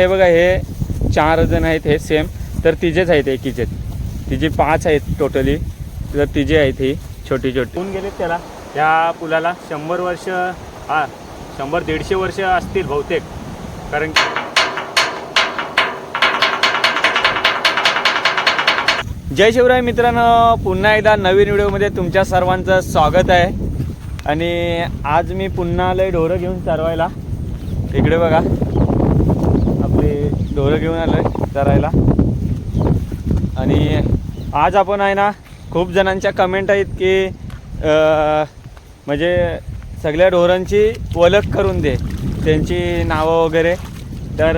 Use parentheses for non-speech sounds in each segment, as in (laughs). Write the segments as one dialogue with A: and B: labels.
A: हे बघा हे चार जण आहेत हे सेम तर तिचेच आहेत एकीचे तिचे पाच आहेत टोटली तर तिचे आहेत ही छोटी छोटी. होऊन गेलेत त्याला. त्या पुलाला शंभर वर्ष हा शंभर दीडशे वर्ष असतील बहुतेक. कारण की जय शिवराय मित्रांनो पुन्हा एकदा नवीन व्हिडिओमध्ये तुमच्या सर्वांचं स्वागत आहे. आणि आज मी पुन्हा आलोय ढोरं घेऊन चरवायला इकडे बघा. ढोरं घेऊन आलोय चरायला आणि आज आपण आहे ना खूप जणांच्या कमेंट आहेत की म्हणजे सगळ्या ढोरांची ओळख करून दे त्यांची नावं वगैरे. तर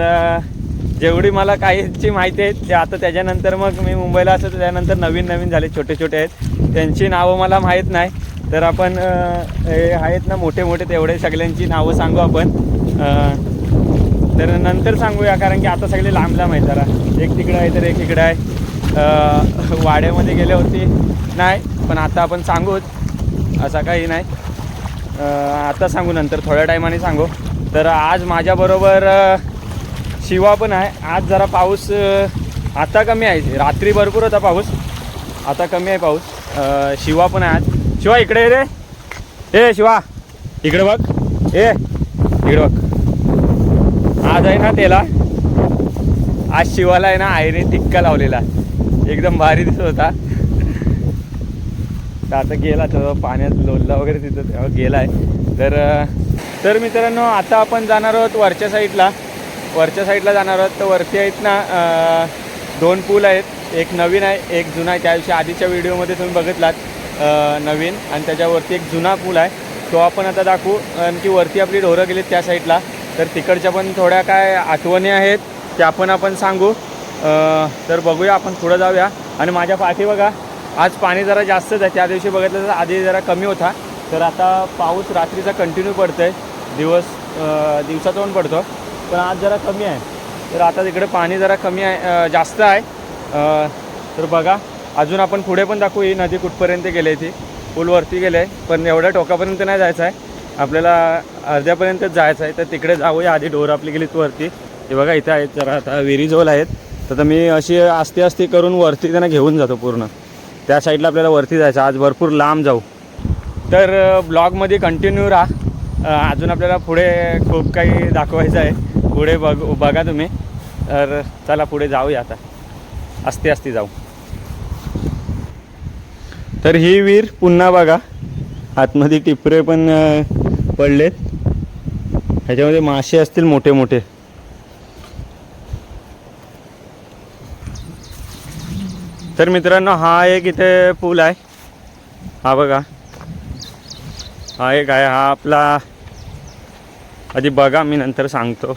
A: जेवढी मला काहीची माहिती आहे ते आता त्याच्यानंतर मग मी मुंबईला असं त्यानंतर नवीन नवीन झाले छोटे छोटे आहेत. त्यांची नावं मला माहीत नाही. तर आपण हे आहेत ना मोठे मोठे तेवढे सगळ्यांची नावं सांगू आपण. तर नंतर सांगूया कारण की आता सगळे लांब लांब आहे जरा. एक तिकडं आहे तर एक इकडं आहे. वाड्यामध्ये गेले होते. नाही पण आता आपण सांगूच असा काही नाही. आता सांगू नंतर थोड्या टायमाने सांगू. तर आज माझ्याबरोबर शिवा पण आहे. आज जरा पाऊस आता कमी आहे. रात्री भरपूर होता पाऊस. आता कमी आहे पाऊस. शिवा पण आहे आज. शिवा इकडे रे. ए शिवा. इकडे बघ. ए इकडे बघ. आज आहे ना त्याला. आज शिवाला आहे ना आईने टिक्का लावलेला. एकदम भारी दिसत होता. तर आता गेला तर पाण्यात लोलला वगैरे तिथं तेव्हा गेलाय. तर तर मित्रांनो आता आपण जाणार आहोत वरच्या साईडला. वरच्या साईडला जाणार आहोत. तर वरती आहेत ना दोन पूल आहेत. एक नवीन आहे एक जुना आहे. त्याविषयी आधीच्या व्हिडिओमध्ये तुम्ही बघितलात नवीन. आणि त्याच्यावरती एक जुना पूल आहे. तो आपण आता दाखवू. आणखी वरती आपली ढोरं गेलीत त्या साईडला. तर तिकडच्या पण थोड्या काय आठवणी आहेत त्या पण आपण सांगू. तर बघूया आपण पुढं जाऊया. आणि माझ्या पाठी बघा आज पाणी जरा जास्तच आहे त्या दिवशी बघितलं तर आधी जरा कमी होता. तर आता पाऊस रात्रीचा कंटिन्यू पडतो आहे दिवस दिवसाचा पण पडतो. पण आज जरा कमी आहे. तर आता तिकडे पाणी जरा कमी आहे जास्त आहे. तर बघा अजून आपण पुढे पण दाखवू. ही नदी कुठपर्यंत गेली ती? पूलवरती गेले आहे. पण एवढ्या टोकापर्यंत नाही जायचं आहे. आपल्याला अर्ध्यापर्यंतच जायचं आहे तर तिकडे जाऊया. आधी डोर आपली गेली वरती. हे बघा इथे आहेत जरा आता विहिरीजवळ आहेत. तर आता मी अशी आस्ती आस्ती करून वरती त्यांना घेऊन जातो पूर्ण. त्या साईडला आपल्याला वरती जायचं आज भरपूर लांब जाऊ. तर ब्लॉगमध्ये कंटिन्यू राहा. अजून आपल्याला पुढे खूप काही दाखवायचं आहे. पुढे बघ बघा तुम्ही. तर चला पुढे जाऊया आता. अस्ती आस्ते जाऊ. तर ही विहीर पुन्हा बघा. आतमध्ये टिपरे पण सापडलेत पडलेत. ह्याच्यामध्ये मासे असतील मोठे मोठे. तर मित्रांनो हा एक इथे पूल आहे. हा बघा. हा एक आहे. हा आपला आधी बघा मी नंतर सांगतो.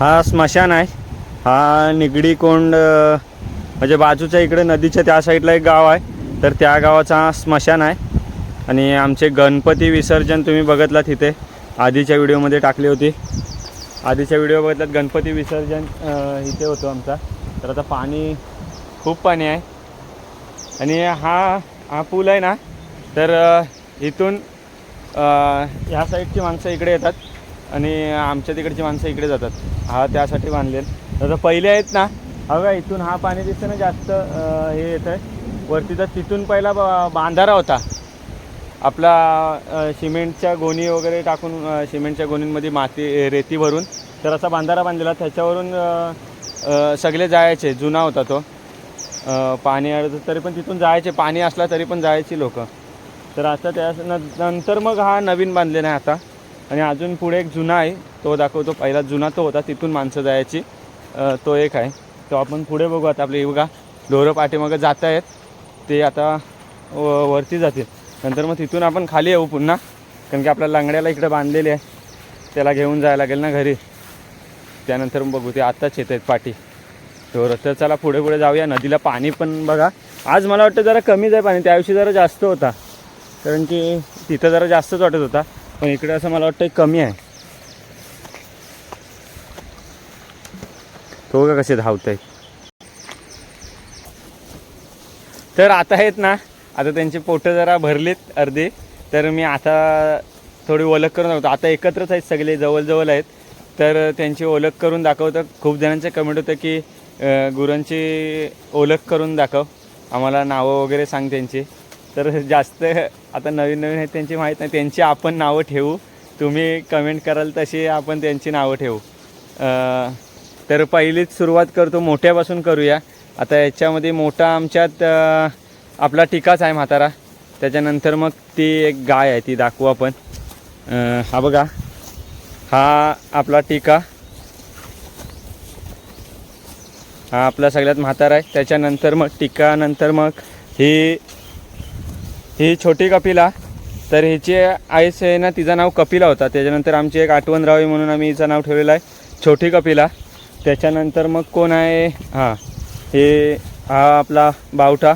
A: हा स्मशान आहे. हा निगडी कोंड म्हणजे बाजूच्या इकडे नदीच्या त्या साईडला एक गाव आहे. तर त्या गावाचा स्मशान आहे. आणि आमचे गणपती विसर्जन तुम्ही बघितलात तिथे आधीच्या व्हिडिओमध्ये टाकली होती. आधीच्या व्हिडिओ बघितलात गणपती विसर्जन इथे होतो आमचा. तर आता पाणी खूप पाणी आहे. आणि हा हा पूल आहे ना तर इथून ह्या साईडची माणसं इकडे येतात. आणि आमच्या तिकडची माणसं इकडे जातात. हा त्यासाठी बांधलेत तर पहिले आहेत ना हवं इथून हा पाणी दिसतं ना जास्त हे येतं आहे वरती तर तिथून पहिला ब- बांधारा होता. आपला सिमेंटच्या गोणी वगैरे टाकून सिमेंटच्या गोणींमध्ये माती रेती भरून तर असा बांधारा बांधलेला. त्याच्यावरून सगळे जायचे. जुना होता तो. पाणी आलं तरी पण तिथून जायचे. पाणी असला तरी पण जायची लोक. तर आता त्या नंतर मग हा नवीन बांधलेला आहे आता. आणि अजून पुढे एक जुना आहे. तो दाखवतो. पहिला जुना तो होता. तिथून माणसं जायची. तो एक आहे. तो आपण पुढे बघू आता आपले बघा ढोरं पाठीमागं जात आहेत ते आता व- वरती जातील. नंतर मग तिथून आपण खाली येऊ पुन्हा. कारण की आपल्या लंगड्याला इकडे बांधलेले आहे. त्याला घेऊन जायला लागेल ना घरी. त्यानंतर मग बघू ते आत्ताच येत आहेत पाठी. ढोरं. तर चला पुढे पुढे जाऊया. नदीला पाणी पण बघा. आज मला वाटतं जरा कमीच आहे पाणी. त्या दिवशी जरा जास्त होता. कारण की तिथं जरा जास्तच वाटत होता. पण इकडे असं मला वाटतं कमी आहे. तो का कसे धावत आहे तर आता आहेत ना आता त्यांची पोटं जरा भरलीत अर्धी. तर मी आता थोडी ओळख करून दाखवतो. आता एकत्रच आहेत सगळे जवळजवळ आहेत. तर त्यांची ओळख करून दाखवतं. खूप जणांचे कमेंट होतं की गुरांची ओळख करून दाखव. आम्हाला नावं वगैरे सांग त्यांची. तर जास्त आता नवीन नवीन आहेत त्यांची माहीत नाही. त्यांची आपण नावं ठेवू. तुम्ही कमेंट कराल तशी आपण त्यांची नावं ठेवू. तर पहिलीच सुरुवात करतो मोठ्यापासून करूया. आता याच्यामध्ये मोठा आमच्यात आपला टिकाच आहे म्हातारा. त्याच्यानंतर मग ती एक गाय आहे ती दाखवू आपण. हा बघा. हा आपला टिका. हा आपला सगळ्यात म्हातारा आहे. त्याच्यानंतर मग टिकानंतर मग ही ही छोटी कपिला. तर हिची आईस आहे ना तिचं नाव कपिला होता. त्याच्यानंतर आमची एक आठवण राहावी म्हणून आम्ही हिचं नाव ठेवलेलं आहे. छोटी कपिला. त्याच्यानंतर मग कोण आहे? हां हे हा आपला बावठा.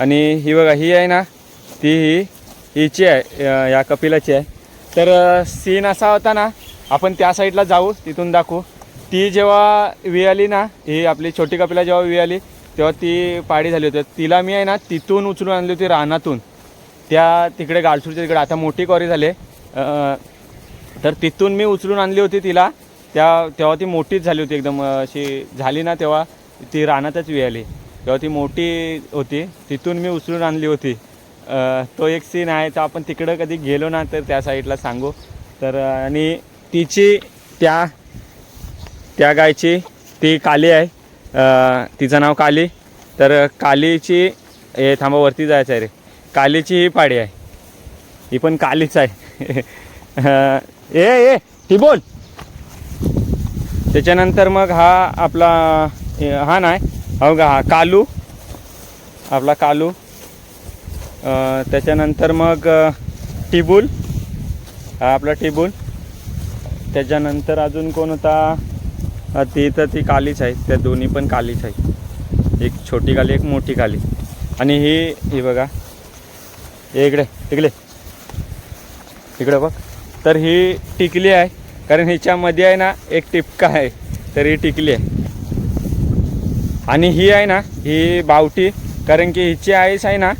A: आणि ही बघा ही आहे ना ती ही हिची आहे या कपिलाची आहे. तर सीन असा होता ना आपण त्या साईडला जाऊ तिथून दाखवू. ती जेव्हा विळाली ना ही आपली छोटी कपिला जेव्हा विळाली तेव्हा ती पाडी झाली होती. तिला मी आहे ना तिथून उचलून आणली होती रानातून. त्या तिकडे गालसूरच्या तिकडे. आता मोठी कॉरी झाले. तर तिथून मी उचलून आणली होती तिला. त्या तेव्हा ती मोठीच झाली होती एकदम अशी झाली ना तेव्हा ती रानातच विळाली. तेव्हा ती मोठी होती तिथून मी उचलून आणली होती. तो एक सीन आहे तर आपण तिकडं कधी गेलो ना तर त्या साईडला सांगू. तर आणि तिची त्या त्या गायची ती काली आहे. तिचं नाव काली. तर कालीची हे थांबा वरती जायचं आहे रे. कालीची ही पाडी आहे. ही पण कालीच आहे. (laughs) ए ए ती बोल. त्याच्यानंतर मग हा आपला हा नाही हो का हा कालू आपला कालू. त्याच्यानंतर मग टिबूल हा आपला टिबूल. त्याच्यानंतर अजून कोण होता? ती तर ती कालीच आहे त्या दोन्ही पण कालीच आहे. एक छोटी काली एक मोठी काली. आणि ही ही बघा. इकडे इकडे इकडे बघ. तर ही टिकली आहे. कारण हिच्यामध्ये आहे ना एक टिपका आहे तर ही टिकली आहे. आणि ही आहे ना ही बावटी कारण की हिची आईच आहे ना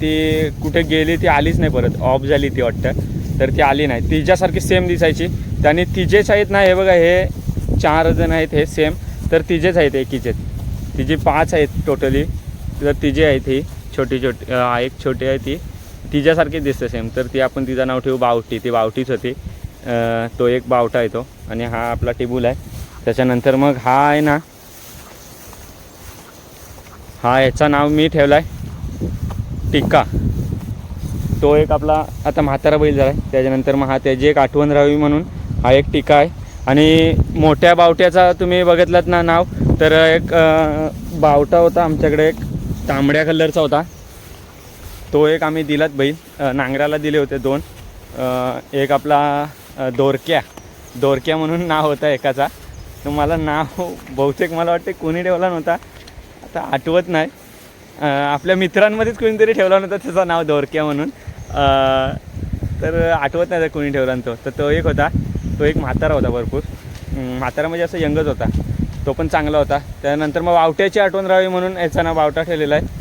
A: ती कुठे गेली ती आलीच नाही परत ऑफ झाली ती वाटतं तर ती आली नाही. तिच्यासारखी सेम दिसायची. त्याने तिचेच आहेत ना हे बघा हे चार जण आहेत हे सेम तर तिचेच आहेत एकीचेच तिची पाच आहेत टोटली तर तिचे आहेत ही छोटी छोटी एक छोटी आहे ती. तिच्यासारखी दिसते सेम तर ती आपण तिचं नाव ठेवू बावटी. ती बावटीच होती. तो एक बावटा आहे तो आणि हा आपला टिबूल आहे. त्याच्यानंतर मग हा आहे ना हा याचा नाव मी ठेवला आहे टिक्का. तो एक आपला आता म्हातारा बैल झाला आहे त्याच्यानंतर मग हा त्याची एक आठवण राहावी म्हणून हा एक टिका आहे. आणि मोठ्या बावट्याचा तुम्ही बघितलात ना नाव तर एक बावटा होता आमच्याकडे एक तांबड्या कलरचा होता. तो एक आम्ही दिलात बैल नांगराला दिले होते दोन. एक आपला दोरक्या. दोरक्या म्हणून नाव होतं एकाचा. तर मला नाव बहुतेक मला वाटते कोणी ठेवला नव्हता. आता आठवत नाही. आपल्या मित्रांमध्येच कोणीतरी ठेवला नव्हता त्याचं नाव दोरक्या म्हणून. तर आठवत नाही तर कोणी ठेवला तो. तर तो एक होता. तो एक म्हातारा होता भरपूर. म्हातारा म्हणजे असं यंगच होता. तो पण चांगला होता. त्यानंतर मग वावट्याची आठवण राहावी म्हणून याचा नाव वावटा ठेवलेला आहे.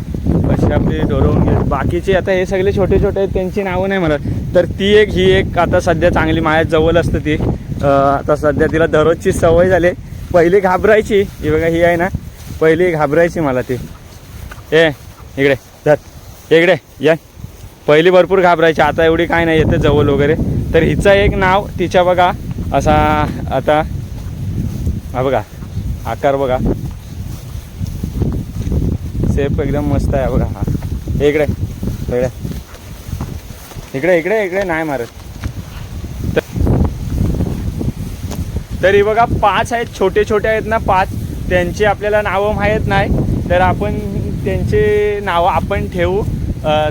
A: आपली डोरवून गेली बाकीचे आता हे सगळे छोटे छोटे आहेत त्यांची नावं नाही मला तर ती एक ही एक आता सध्या चांगली माझ्या जवळ असतं ती. आता सध्या तिला दररोजची सवय झाली. पहिली घाबरायची. ही बघा ही आहे ना. पहिली घाबरायची मला ती. ए इकडे. धर. इकडे. या. पहिली भरपूर घाबरायची. आता एवढी काय नाही येते जवळ वगैरे. तर हिचं एक नाव तिच्या बघा असा आता हा बघा आकार बघा. सेफ एकदम मस्त आहे बघा हा. इकडे इकडे. इकडे इकडे इकडे नाही मारत. तर- तर बघा पाच आहेत छोटे छोटे आहेत ना पाच. त्यांची आपल्याला नावं माहीत नाही. तर आपण त्यांची नावं आपण ठेवू.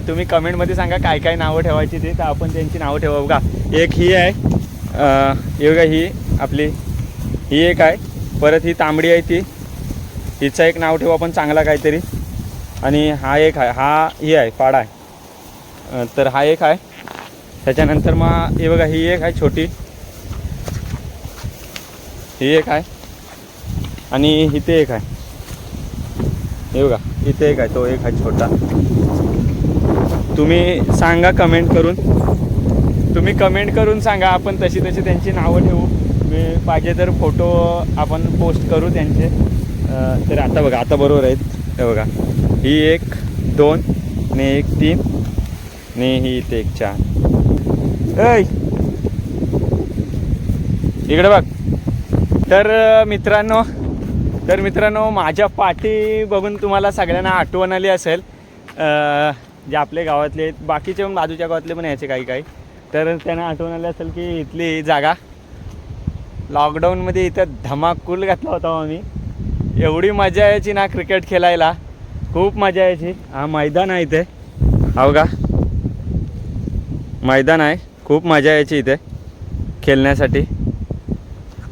A: तुम्ही कमेंटमध्ये सांगा काय काय नावं ठेवायची ते. तर आपण त्यांची नावं ठेवू. बघा एक ही आहे. योगा ही बघा ही आपली ही एक आहे. परत ही तांबडी आहे ती. हिचं एक नाव ठेवू आपण चांगला काहीतरी. आणि हा एक आहे हा ही आहे पाडा आहे. तर हा एक आहे. त्याच्यानंतर मग हे बघा ही एक आहे छोटी. ही एक आहे. आणि इथे एक आहे. हे बघा इथे एक आहे तो एक आहे छोटा. तुम्ही सांगा कमेंट करून. तुम्ही कमेंट करून सांगा आपण तशी तशी त्यांची नावं ठेवू. मी पाहिजे तर फोटो आपण पोस्ट करू त्यांचे. तर आता बघा आता बरोबर आहेत. हे बघा. ही एक दोन ने एक तीन ने ही इथे एक चार. ऐ! इकडे बघ. तर मित्रांनो तर मित्रांनो माझ्या पाठी बघून तुम्हाला सगळ्यांना आठवण आली असेल. जे आपले गावातले आहेत बाकीचे पण बाजूच्या गावातले पण यायचे काही काही. तर त्यांना आठवण आली असेल की इथली जागा लॉकडाऊनमध्ये इथं धमाकूल घातला होता आम्ही. एवढी मजा यायची ना क्रिकेट खेळायला. खूप मजा यायची. हा मैदान आहे इथे. हो का मैदान आहे. खूप मजा यायची इथे खेळण्यासाठी.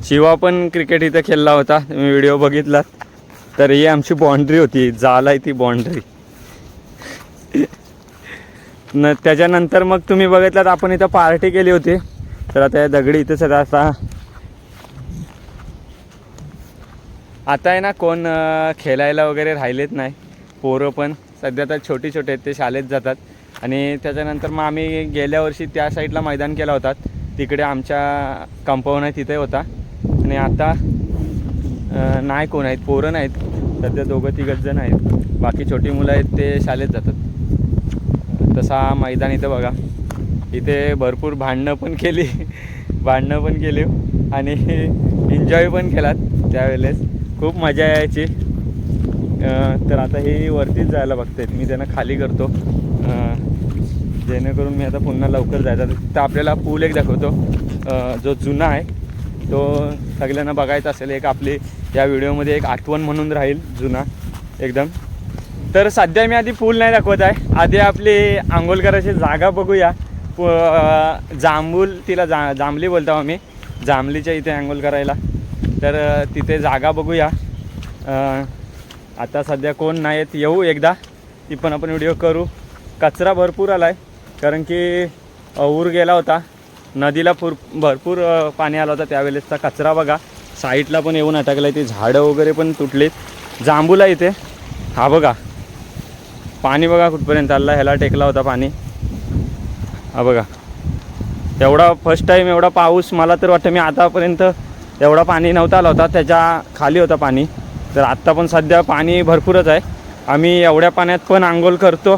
A: शिवा पण क्रिकेट इथे खेळला होता. तुम्ही व्हिडिओ बघितलात. तर ही आमची बाँड्री होती. जाल आहे ती बाँड्री न त्याच्यानंतर मग तुम्ही बघितलात आपण इथं पार्टी केली होती. तर आता या दगडी इथेच आहेत आता आता आहे ना कोण खेळायला वगैरे राहिलेत नाही. पोरं पण सध्या तर छोटी छोटे आहेत ते शाळेत जातात. आणि त्याच्यानंतर मग आम्ही गेल्या वर्षी त्या साईडला मैदान केला होता. तिकडे आमच्या कंपाऊंड आहे तिथे होता. आणि आता नाही कोण आहेत पोरं नाहीत. सध्या दोघं तिघच जण आहेत. बाकी छोटी मुलं आहेत ते शाळेत जातात. तसा मैदान इथं बघा. इथे भरपूर भांडणं पण केली. (laughs) भांडणं पण केली. आणि (laughs) एन्जॉय पण केलात त्यावेळेस. खूप मजा यायची. तर आता हे वरतीच जायला बघतायत. मी त्यांना खाली करतो. जेणेकरून मी आता पुन्हा लवकर जायचा. तर आपल्याला पूल एक दाखवतो. जो जुना आहे तो सगळ्यांना बघायचा असेल. एक आपली या व्हिडिओमध्ये एक आठवण म्हणून राहील जुना एकदम. तर सध्या मी आधी पूल नाही दाखवत आहे. आधी आपली आंघोळ करायची जागा बघूया. प जांभूल तिला जा जांभली बोलतो आम्ही. जांभलीच्या इथे आंघोळ करायला. तर तिथे जागा बघूया. आता सध्या कोण नाही आहेत येऊ एकदा. ती पण आपण व्हिडिओ करू. कचरा भरपूर आला आहे कारण की ऊर गेला होता. नदीला पूर भरपूर पाणी आलं होतं त्यावेळेसचा कचरा बघा. साईडला पण येऊन अटकला आहे ते झाडं वगैरे पण तुटलीत. जांभूला इथे. हा बघा. पाणी बघा कुठपर्यंत आला ह्याला टेकला होता पाणी. हा बघा. एवढा फर्स्ट टाईम एवढा पाऊस मला तर वाटतं मी आतापर्यंत एवढा पाणी नव्हता आला होता त्याच्याखाली होता पाणी. तर आत्ता पण सध्या पाणी भरपूरच आहे. आम्ही एवढ्या पाण्यात पण आंघोळ करतो.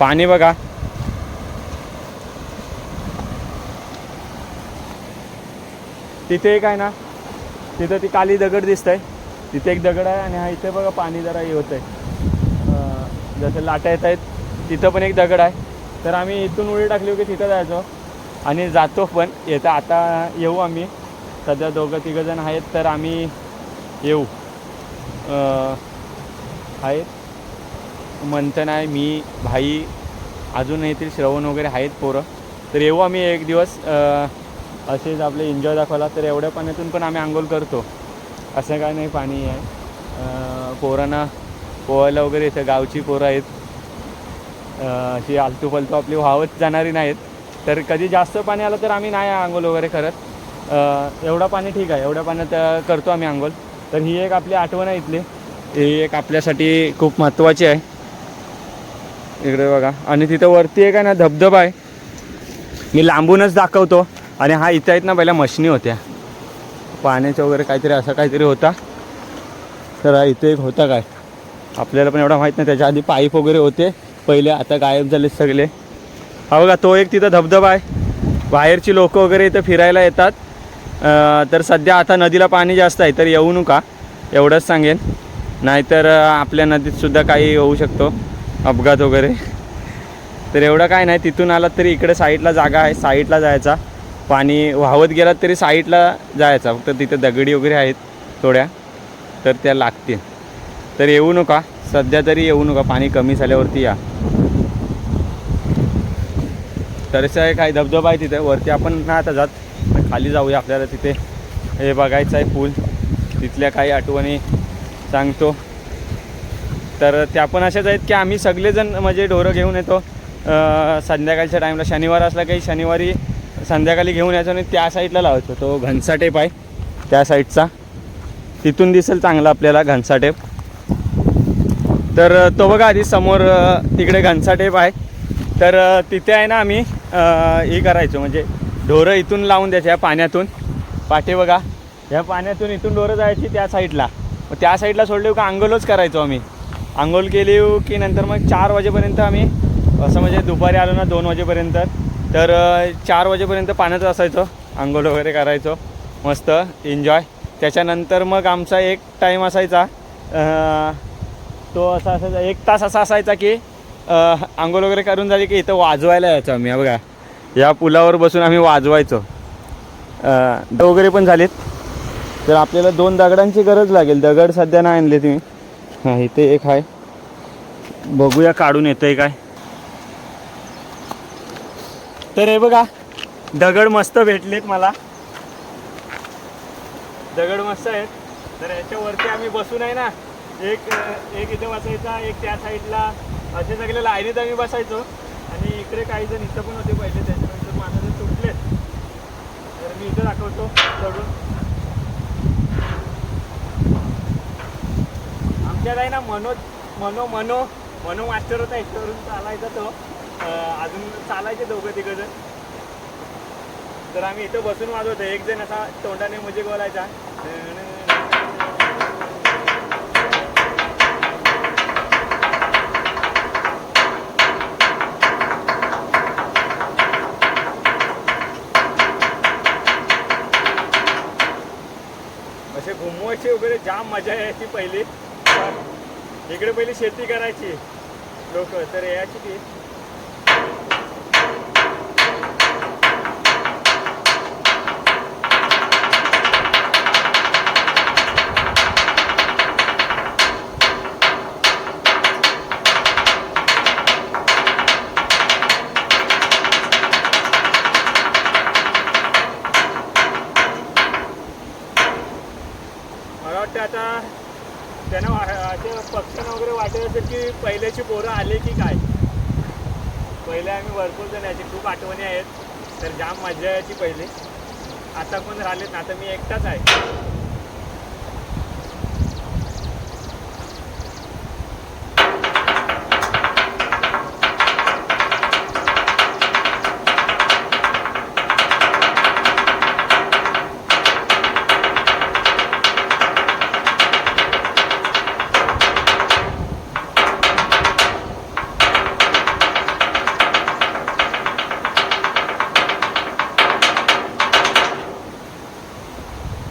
A: पाणी बघा. तिथे एक आहे ना तिथं ती काली दगड दिसत आहे तिथे एक दगड आहे आणि हा इथे बघा पाणी जरा हे होत आहे जसं लाटा येत आहेत तिथं पण एक दगड आहे. तर आम्ही इथून उडी टाकली की तिथं जायचो. आणि जातो पण येतं आता येऊ आम्ही. सध्या दोघं तिघं जण आहेत तर आम्ही येऊ. आहेत. म्हणतं नाही मी भाई अजून येथील श्रवण वगैरे आहेत पोरं. तर येऊ आम्ही एक दिवस. असेच आपले एन्जॉय दाखवला तर एवढ्या पाण्यातून पण आम्ही आंघोळ करतो. असं काय नाही पाणी आहे. पोरांना पोहायला वगैरे इथं गावची पोरं आहेत. अशी आलतू फालतू आपली व्हावत जाणारी नाहीत. तर कधी जास्त पाणी आलं तर आम्ही नाही आंघोळ वगैरे करत. एवढा एवढं पाणी ठीक आहे. एवढ्या पाण्यात करतो आम्ही आंघोळ. तर ही एक आपली आठवण आहे इथली. ही एक आपल्यासाठी खूप महत्त्वाची आहे. इकडे बघा. आणि तिथं वरती एक आहे ना धबधबा आहे. मी लांबूनच दाखवतो. आणि हा इथं आहेत ना पहिल्या मशनी होत्या. पाण्याच्या वगैरे काहीतरी असं काहीतरी होता. तर हा इथे एक होता काय? आपल्याला पण एवढा माहीत नाही. त्याच्या आधी पाईप वगैरे होते. पहिले आता गायब झाले सगळे. हा बघा तो एक तिथं धबधबा आहे. बाहेरची लोक वगैरे इथं फिरायला येतात. तर सध्या आता नदीला पाणी जास्त आहे तर येऊ नका. एवढंच सांगेन. नाहीतर आपल्या नदीतसुद्धा काही होऊ शकतो. अपघात वगैरे. तर एवढं काय नाही तिथून आलात तरी इकडे साईडला जागा आहे साईडला जायचा. पाणी वाहवत गेलात तरी साईडला जायचा फक्त तिथे दगडी वगैरे आहेत थोड्या तर त्या लागतील. तर येऊ नका सध्या तरी येऊ नका पाणी कमी झाल्यावरती या. तर काय काही धबधबा आहे तिथे वरती आपण नाही आता जात. खाली जाऊया आपल्याला तिथे. हे बघायचं आहे पूल. तिथल्या काही आठवणी सांगतो. तर त्या पण अशाच आहेत की आम्ही सगळेजण म्हणजे ढोरं घेऊन येतो. संध्याकाळच्या टाईमला शनिवार असला काही शनिवारी संध्याकाळी घेऊन यायचो आणि त्या साईडला लावायचो. तो घनसा टेप आहे. त्या साईडचा तिथून दिसेल चांगला आपल्याला घनसा टेप. तर तो बघा आधी समोर तिकडे घनसा टेप आहे. तर तिथे आहे ना आम्ही हे करायचो. म्हणजे ढोरं इथून लावून द्यायचे या पाण्यातून. पाठी बघा. या पाण्यातून इथून ढोरं जायची त्या साईडला. मग त्या साईडला सोडले का आंघोलच करायचो आम्ही. आंघोल केली की नंतर मग चार वाजेपर्यंत आम्ही असं म्हणजे दुपारी आलो ना दोन वाजेपर्यंत तर चार वाजेपर्यंत पाण्यात असायचो. आंघोळ वगैरे करायचो. मस्त एन्जॉय त्याच्यानंतर मग आमचा एक टाईम असायचा तो असा असायचा एक तास असा असायचा की आंघोळ वगैरे करून झाली की इथं वाजवायला यायचो आम्ही बघा. या पुलावर बसून आम्ही वाजवायचो. वगैरे पण झालेत. तर आपल्याला दोन दगडांची गरज लागेल. दगड सध्या नाही आणले तुम्ही. हां इथे एक आहे. बघूया काढून येतंय काय. तर हे बघा दगड मस्त भेटलेत मला. दगड मस्त आहेत. तर याच्यावरती आम्ही बसून आहे ना एक एक इथे बसायचा एक त्या साईडला असे सगळे लाईनीत आम्ही बसायचो. आणि काही जण इथं पण होते पहिले त्याच्यानंतर माझं जर सुटलेत तर मी इथं दाखवतो चढून आमच्यात आहे ना मनो मनो मनो मनो मास्टर होता याच्यावरून चालायचा तो. अजून चालायचे दोघं तिघं तर आम्ही इथं बसून वाजवतो एक जण असा तोंडाने मुझे बोलायचा. असे वगैरे जाम मजा यायची पहिली. इकडे पहिली शेती करायची. लोक तर यायची ती मला वाटतं आता त्यांना वा- असे पक्ष्यांना वगैरे वाटत असेल की पहिल्याची पोरं आले की काय? पहिले आम्ही भरपूर जण याची खूप आठवणी आहेत. तर जाम मजा यायची पहिली. आता पण राहिलेत ना आता मी एकटाच आहे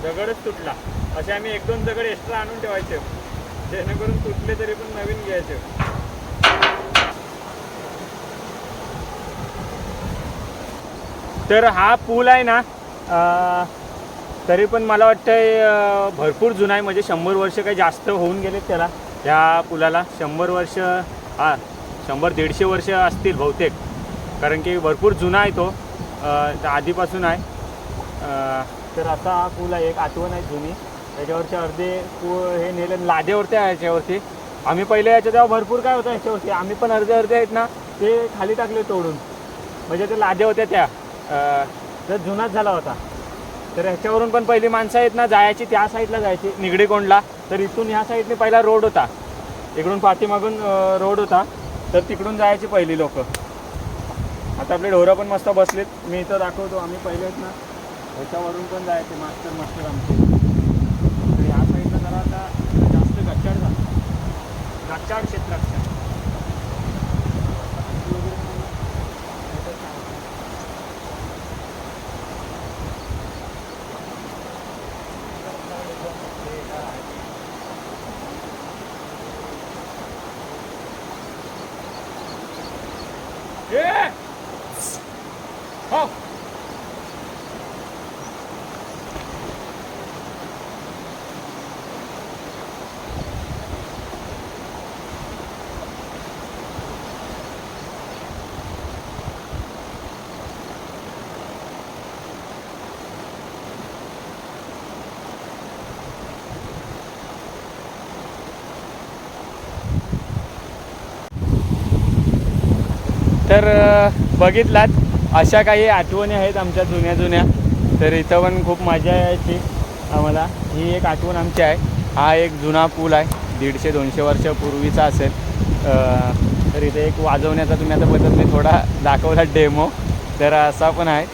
A: दगडच तुटला असे आम्ही एक दोन दगड एक्स्ट्रा आणून ठेवायचे. जेणेकरून तुटले तरी पण नवीन घ्यायचे. तर हा पूल आहे ना तरी पण मला वाटतंय भरपूर जुना आहे. म्हणजे शंभर वर्ष काही जास्त होऊन गेलेत त्याला. ह्या पुलाला शंभर वर्ष हा शंभर दीडशे वर्ष असतील बहुतेक. कारण की भरपूर जुना आहे तो आधीपासून आहे. तर असा हा पूल आहे. एक आठवण आहे जुनी. त्याच्यावरचे अर्धे पूल हे नेले लादेवरती आहे याच्यावरती. आम्ही पहिले याच्या तेव्हा भरपूर काय होतं याच्यावरती. आम्ही पण अर्धे अर्धे आहेत ना ते खाली टाकले तोडून. म्हणजे ते लाद्या होत्या त्या. तर जुनाच झाला होता. तर ह्याच्यावरून पण पहिली माणसं आहेत ना जायची त्या साईडला जायची. निगडी कोंडला तर इथून ह्या साईडने पहिला रोड होता. इकडून पाठीमागून रोड होता. तर तिकडून जायची पहिली लोक. आता आपले ढोरं पण मस्त बसलेत. मी इथं दाखवतो. आम्ही पहिले आहेत ना ह्याच्यावरून पण जायचे. मास्टर मास्टर आमचे तर ह्या साईडला जरा आता गाचाड झाला गाचाड क्षेत्रात Yeah! हो तर बघितलात अशा काही आठवणी आहेत आमच्या जुन्या जुन्या तर इथं पण खूप मजा यायची आम्हाला. ही एक आठवण आमची आहे. हा एक जुना पूल आहे. दीडशे दोनशे वर्षापूर्वीचा असेल. तर इथे एक वाजवण्याचा तुम्ही आता बदल मी थोडा दाखवला डेमो तर असा पण आहे.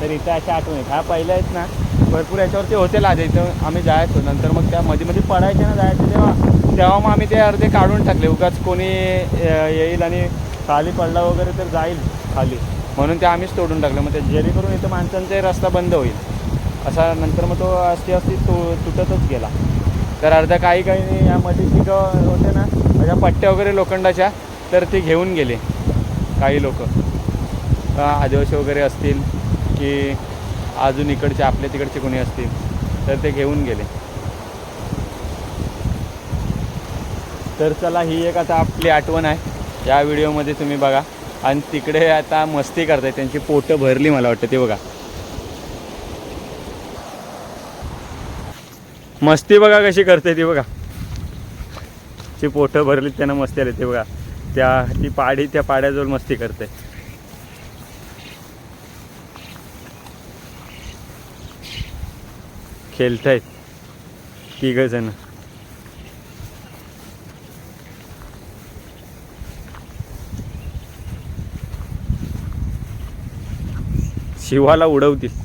A: तर इथं अशा आठवण आहेत. हा पहिल्या आहेत ना भरपूर याच्यावरती होते लादे इथं आम्ही जायचो. नंतर मग त्या मध्ये मध्ये पडायचे ना जायचं तेव्हा. तेव्हा मग आम्ही ते अर्धे काढून टाकले. उगाच कोणी येईल आणि खाली पडला वगैरे तर जाईल खाली. म्हणून ते आम्हीच तोडून टाकलं. मग ते जेणेकरून इथं माणसांचा रस्ता बंद होईल. असा नंतर मग तो असती असती तु तुटतच गेला. तर अर्धा काही काही या मध्ये पिकं होते ना त्याच्या पट्ट्या वगैरे लोखंडाच्या तर ते घेऊन गेले. काही लोक. आदिवासी वगैरे असतील की अजून इकडचे आपल्या तिकडचे कोणी असतील तर ते घेऊन गेले. तर चला ही एक आता आपली आठवण आहे. या व्हिडिओमध्ये तुम्ही बघा. आणि तिकडे आता मस्ती करताय. त्यांची पोटं भरली मला वाटतं ते बघा. मस्ती बघा कशी करते ती बघा. ची पोटं भरली त्यांना मस्ती आली ते बघा. त्या ती पाडी त्या पाड्याजवळ मस्ती करते. खेळतायत तिघ जण शिवाला उडवतील.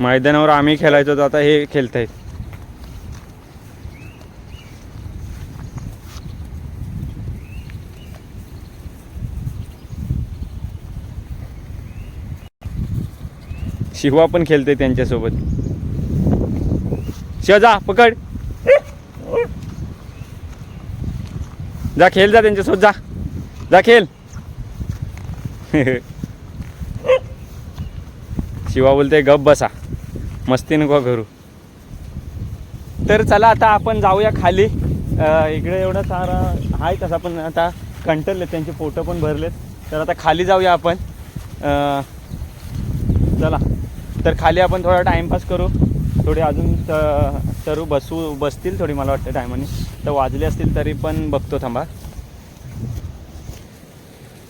A: मैदानावर आम्ही खेळायचो तर आता हे खेळतायत. शिवा पण खेळते त्यांच्यासोबत. शिवा जा पकड. जा खेळ जा त्यांच्यासोबत जा. जा खेळ शिवा बोलते गप बसा. मस्ती नको करू. तर चला आता आपण जाऊया खाली. इकडे एवढा सारा आहे तसा पण आता कंटरले त्यांचे फोटो पण भरलेत. तर आता खाली जाऊया आपण. चला. तर खाली आपण थोडा टाईमपास करू. थोडी अजून तर बसू बसतील थोडी मला वाटतं टायमाने. तर वाजले असतील तरी पण बघतो थांबा.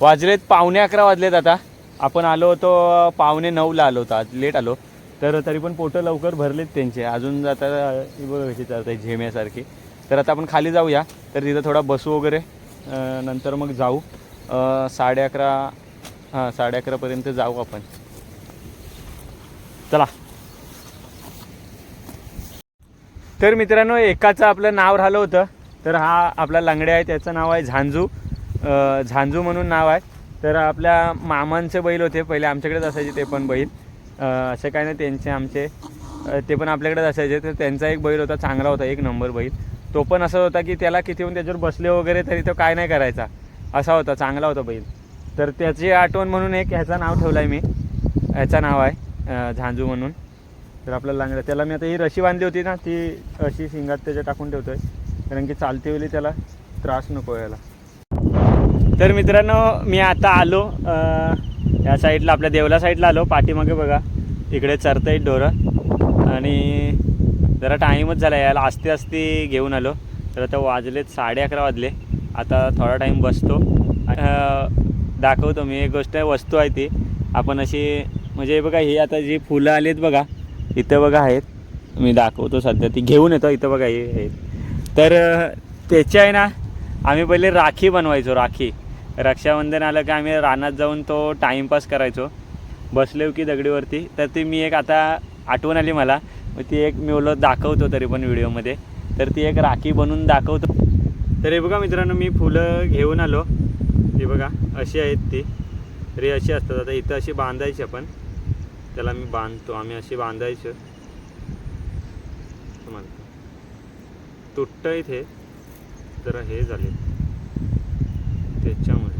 A: वाजलेत पावणे अकरा वाजलेत आता. आपण आलो होतो पावणे नऊला आलो होतो आज लेट आलो. तर तरी पण पोटं लवकर भरलेत त्यांचे. अजून जाता बघायची बघ चालत झेम्यासारखी. तर आता आपण खाली जाऊया. तर तिथं थोडा बसू वगैरे नंतर मग जाऊ. साडे अकरा हां साडे अकरापर्यंत जाऊ आपण. चला. तर मित्रांनो एकाचं आपलं नाव राहिलं होतं. तर हा आपला लंगड्या आहे त्याचं नाव आहे झांजू. झांजू म्हणून नाव आहे. तर आपल्या मामांचे बैल होते. पहिले आमच्याकडेच असायचे ते पण बैल. असे काय नाही त्यांचे आमचे ते पण आपल्याकडेच असायचे. तर त्यांचा एक बैल होता चांगला होता एक नंबर बैल. तो पण असा होता की त्याला किती होऊन त्याच्यावर बसले वगैरे तरी तो काय नाही करायचा. असा होता चांगला होता बैल. तर त्याची आठवण म्हणून एक ह्याचं नाव ठेवलं आहे मी. ह्याचं नाव आहे झांजू म्हणून. तर आपल्याला लागलं. त्याला मी आता ही रशी बांधली होती ना ती अशी शिंगात त्याच्या टाकून ठेवतोय. कारण की चालते वेळी त्याला त्रास नको यायला तर मित्रांनो मी आता आलो या साईडला आपल्या देवला साईडला आलो. पाठीमागे बघा इकडे चरतायत डोरं आणि जरा टाईमच झाला यायला आस्ते आस्ते घेऊन आलो. तर आता वाजलेत साडे अकरा वाजले. आता थोडा टाईम बसतो. दाखवतो मी एक गोष्ट वस्तू आहे ती. आपण अशी म्हणजे बघा ही आता जी फुलं आली आहेत बघा इथं बघा आहेत. मी दाखवतो सध्या ती घेऊन येतो इथं बघा हे आहेत. तर अं, त्याच्या आहे ना आम्ही पहिले राखी बनवायचो राखी. रक्षाबंधन आलं की आम्ही रानात जाऊन तो टाईमपास करायचो. बसलो की दगडीवरती. तर ती मी एक आता आठवण आली मला. मग ती एक मी बोललो दाखवतो तरी पण व्हिडिओमध्ये. तर ती एक राखी बनवून दाखवतो. तर हे बघा मित्रांनो मी फुलं घेऊन आलो. ती बघा अशी आहेत ती. तरी अशी असतात. आता इथं अशी बांधायची आपण. त्याला मी बांधतो. आम्ही अशी बांधायचं. तुटतं इथे जरा हे झाले. त्याच्यामुळे.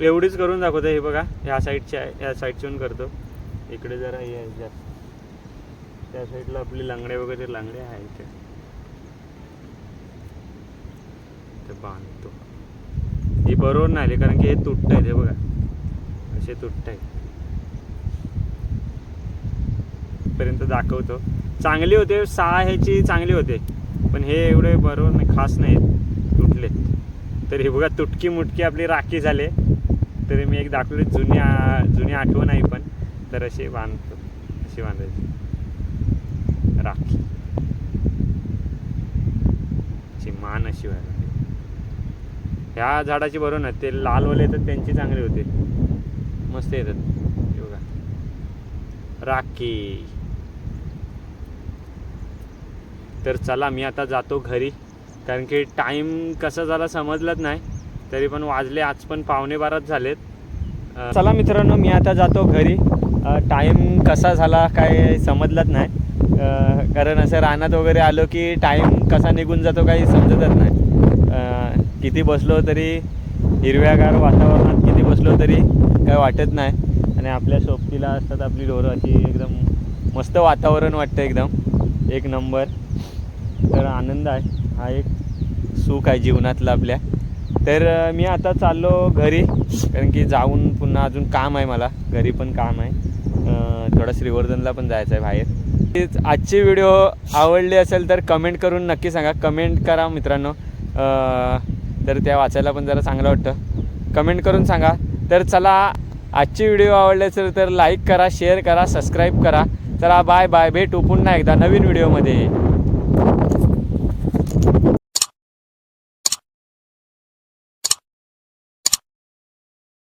A: एवढीच करून दाखवतो हे बघा. ह्या साईडच्या आहे ह्या साईडची करतो. इकडे जरा हे आहे जास्त त्या साईडला आपली लंगडे वगैरे लंगडे आहे इथे ते बांधतो. ही बरोबर नाही आली कारण की हे तुटत आहे हे बघा. असे तुटत आहे पर्यंत दाखवतो. चांगली होते सहा ह्याची चांगली होते. पण हे एवढे बरोबर नाही खास नाहीत. तुटले तर हे बघा तुटकी मुटकी आपली राखी झाले. तरी मी एक दाखवली जुनी जुनी आठवण आहे पण. तर असे बांधतो अशी बांधायची. राखी. मान अशी व्हायला. ह्या झाडाची बरोबर ना ते लालवाले येतात त्यांची चांगली होते. मस्त येतात बघा. राखी. तर चला मी आता जातो घरी. कारण की टाईम कसा झाला समजलंच नाही. तरी पण वाजले आज पण पावणे बाराच झालेत. चला मित्रांनो मी आता जातो घरी. टाईम कसा झाला काय समजलंच नाही. कारण असं रानात वगैरे आलो की टाईम कसा निघून जातो काही समजतच नाही. किती बसलो तरी हिरव्यागार वातावरणात किती बसलो तरी काय वाटत नाही. आणि आपल्या सोबतीला असतात आपली ढोरं अशी एकदम मस्त वातावरण वाटतं एकदम. एक नंबर. तर आनंद आहे. हा एक सुख आहे जीवनातला आपल्या. तर मी आता चाललो घरी कारण की जाऊन पुन्हा अजून काम आहे मला. घरी पण काम आहे. थोडं श्रीवर्धनला पण जायचं आहे बाहेर. आजची व्हिडिओ आवडली असेल तर कमेंट करून नक्की सांगा. कमेंट करा मित्रांनो. तर त्या वाचायला पण जरा चांगलं वाटतं. कमेंट करून सांगा. तर चला आजची व्हिडिओ आवडले असेल तर लाईक करा शेअर करा सबस्क्राईब करा. चला बाय बाय भेटू पुन्हा एकदा नवीन व्हिडिओमध्ये